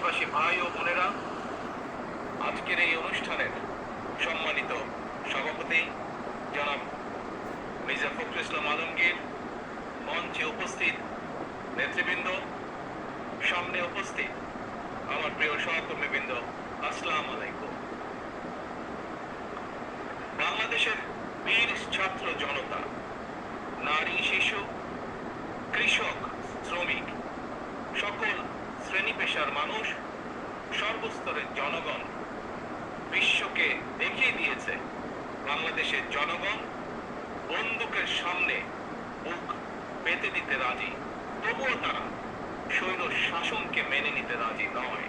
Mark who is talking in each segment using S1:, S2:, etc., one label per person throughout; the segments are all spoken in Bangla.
S1: দেশবাসী ভাই ও বোনেরা, আজকের এই অনুষ্ঠানের সম্মানিত সভাপতি জনাব মির্জা ফখরুল ইসলাম আলমগীর, মঞ্চে উপস্থিত নেতৃবৃন্দ, সামনে উপস্থিত আমার প্রিয় সহকর্মীবৃন্দ, আসসালাম আলাইকুম। বাংলাদেশের বীর ছাত্র জনতা, নারী, শিশু, কৃষক, শ্রমিক, সকল শ্রেণি পেশার মানুষ সর্বস্তরের জনগণ বিশ্বকে দেখিয়ে দিয়েছে। বাংলাদেশের জনগণ বন্দুকের সামনে বুক পেতে দিতে রাজি। তবুও তারা স্বৈর শাসনকে মেনে নিতে রাজি নয়।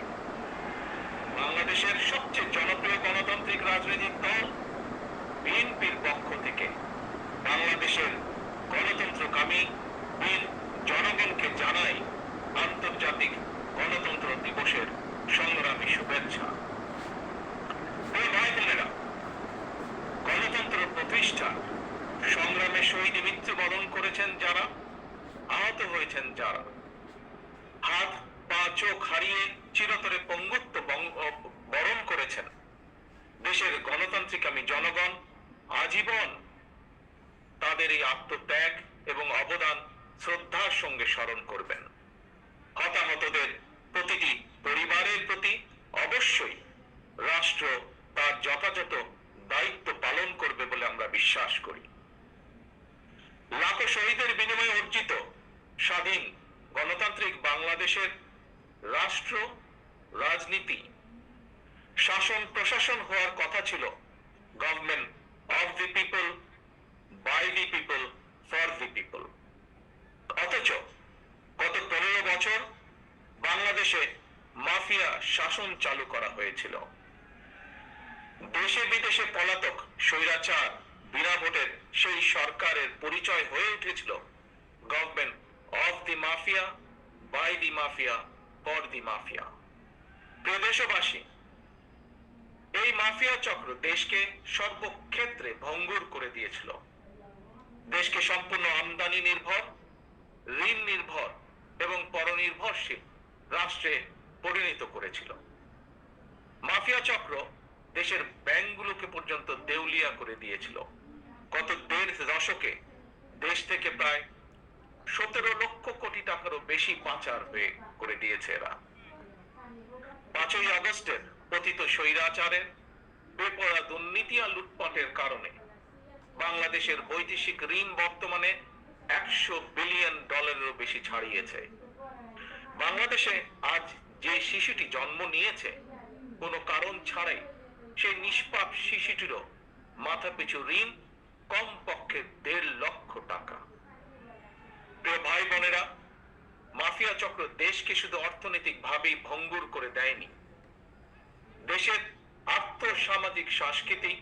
S1: বাংলাদেশের সবচেয়ে জনপ্রিয় গণতান্ত্রিক রাজনৈতিক দল বিএনপির পক্ষ থেকে বাংলাদেশের গণতন্ত্রকামী বীর জনগণকে জানাই আন্তর্জাতিক গণতন্ত্র দিবসের সংগ্রামী শুভেচ্ছা। ভাই বোনেরা, গণতন্ত্র প্রতিষ্ঠা সংগ্রামে শহীদ মৃত্যুবরণ করেছেন যারা, আহত হয়েছেন যারা। হাত পা চোখ হারিয়ে চিরতরে পঙ্গুত্ব বরণ করেছেন। দেশের গণতান্ত্রিক আমি জনগণ আজীবন তাদের এই আত্মত্যাগ এবং অবদান শ্রদ্ধার সঙ্গে স্মরণ করবেন। হতাহতদের রাষ্ট্র তার যথাযথ দায়িত্ব পালন করবে বলে আমরা বিশ্বাস করি। লাখো শহীদের বিনিময়ে অর্জিত স্বাধীন গণতান্ত্রিক বাংলাদেশের রাষ্ট্র, রাজনীতি, শাসন, প্রশাসন হওয়ার কথা ছিল government of the people by the people for the people অথচ গত পনেরো বছর বাংলাদেশে মাফিয়া শাসন চালু করা হয়েছিল। বিদেশে পলাতক স্বৈরাচার, বিনা ভোটের সেই সরকারের পরিচয় হয়ে উঠেছিল। Government of the mafia by the mafia for the mafia প্রিয় দেশবাসী, এই মাফিয়া চক্র দেশকে সর্বক্ষেত্রে ভঙ্গুর করে দিয়েছিল। দেশকে সম্পূর্ণ আমদানি নির্ভর, ঋণ নির্ভর এবং পরনির্ভরশীল রাষ্ট্রে পরিণত করেছিল। মাফিয়া চক্র দেশের ব্যাংকগুলোকে পর্যন্ত দেউলিয়া করে দিয়েছিল। গত দেড় দশকে দেশ থেকে প্রায় সতেরো লক্ষ কোটি টাকারও বেশি পাচার হয়ে করে দিয়েছে এরা। পাঁচই আগস্টের পতিত স্বৈরাচারের বেপরা দুর্নীতি আর লুটপাটের কারণে বাংলাদেশের বৈদেশিক ঋণ বর্তমানে একশো বিলিয়ন ডলারেরও বেশি ছাড়িয়েছে। বাংলাদেশে আজ যে শিশুটি জন্ম নিয়েছে, কোনো কারণ ছাড়াই সেই নিষ্পাপ শিশুটিরও মাথা পিছু ঋণ কম পক্ষে দেড় লক্ষ টাকা। প্রিয় ভাই বোনেরা, মাফিয়া চক্র দেশকে শুধু অর্থনৈতিক ভাবেই ভঙ্গুর করে দেয়নি। দেশের আর্থসামাজিক, সাংস্কৃতিক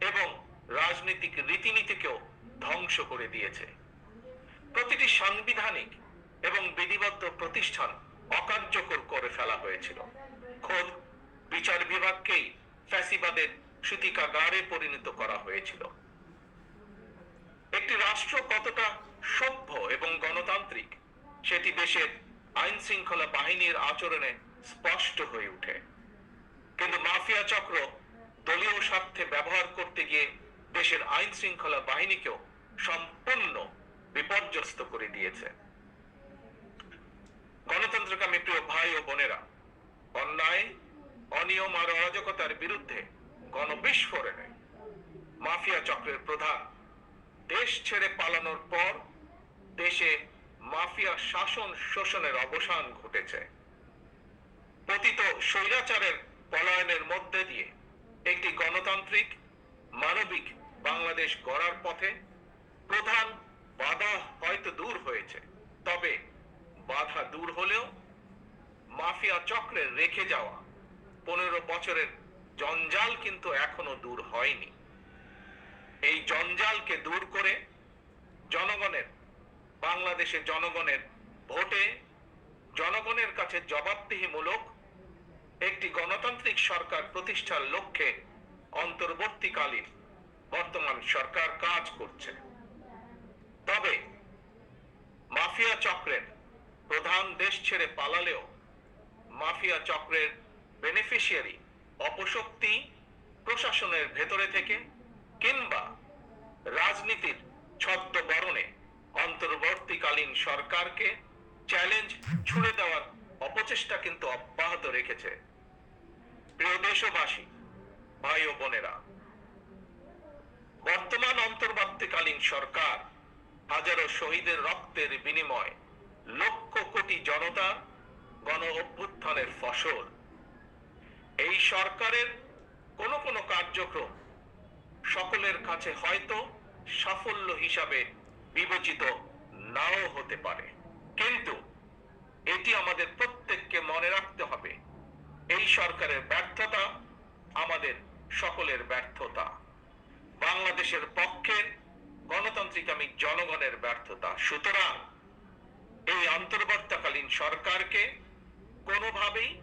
S1: এবং রাজনৈতিক রীতিনীতিকেও ধ্বংস করে দিয়েছে। প্রতিটি সাংবিধানিক এবং বিধিবদ্ধ প্রতিষ্ঠান অকার্যকর করে ফেলা হয়েছিল। খোদ বিচার বিভাগকেই ফ্যাসিবাদের সূতিকাগারে পরিণত করা হয়েছিল। একটি রাষ্ট্র কতটা সভ্য এবং গণতান্ত্রিক, সেটি দেশের আইন শৃঙ্খলা বাহিনীর আচরণে স্পষ্ট হয়ে ওঠে। কিন্তু মাফিয়া চক্র দলীয় স্বার্থে ব্যবহার করতে গিয়ে দেশের আইন শৃঙ্খলা বাহিনীকেও সম্পূর্ণ বিপর্যস্ত করে দিয়েছে গণতন্ত্রকামী প্রিয় ভাই ও বোনেরা অন্যায় অনিয়ম আর অরাজকতার বিরুদ্ধে গণবিস্ফোরণে মাফিয়া চক্রের প্রধান। দেশ ছেড়ে পালানোর পর দেশে মাফিয়া শাসন শোষণের অবসান ঘটেছে। পতিত স্বৈরাচারের পলায়নের মধ্যে দিয়ে একটি গণতান্ত্রিক, মানবিক বাংলাদেশ গড়ার পথে প্রধান বাধা হয়তো দূর হয়েছে, তবে বাধা দূর হলেও মাফিয়া চক্রের রেখে যাওয়া পনেরো বছরের জঞ্জাল কিন্তু এখনও দূর হয়নি। এই জঞ্জালকে দূর করে জনগণের বাংলাদেশের জনগণের ভোটে জনগণের কাছে জবাবদিহিমূলক একটি গণতান্ত্রিক সরকার প্রতিষ্ঠার লক্ষ্যে অন্তর্বর্তীকালীন বর্তমান সরকার কাজ করছে। তবে মাফিয়া চক্রের প্রধান দেশ ছেড়ে পালালেও মাফিয়া চক্রের বেনিফিশিয়ারি অপশক্তি, প্রশাসনের ভেতরে থেকে কিংবা রাজনীতির ছদ্মবরণে অন্তর্বর্তীকালীন সরকারকে চ্যালেঞ্জ ছুড়ে দেওয়ার অপচেষ্টা কিন্তু অব্যাহত রেখেছে। প্রিয় দেশবাসী, ভাই ও বোনেরা, বর্তমান অন্তর্বর্তীকালীন সরকার হাজারো শহীদের রক্তের বিনিময় লক্ষ কোটি জনতা গণ অভ্যুত্থানের ফসল এই সরকারের কোনো কোনো কার্যক্রম সকলের কাছে হয়তো সাফল্য হিসাবে বিবেচিত নাও হতে পারে। কিন্তু এটি আমাদের প্রত্যেককে মনে রাখতে হবে, এই সরকারের ব্যর্থতা আমাদের সকলের ব্যর্থতা। বাংলাদেশের পক্ষের গণতান্ত্রিকামী জনগণের ব্যর্থতা। সুতরাং এই অন্তর্বর্তীকালীন সরকারকে কোনোভাবেই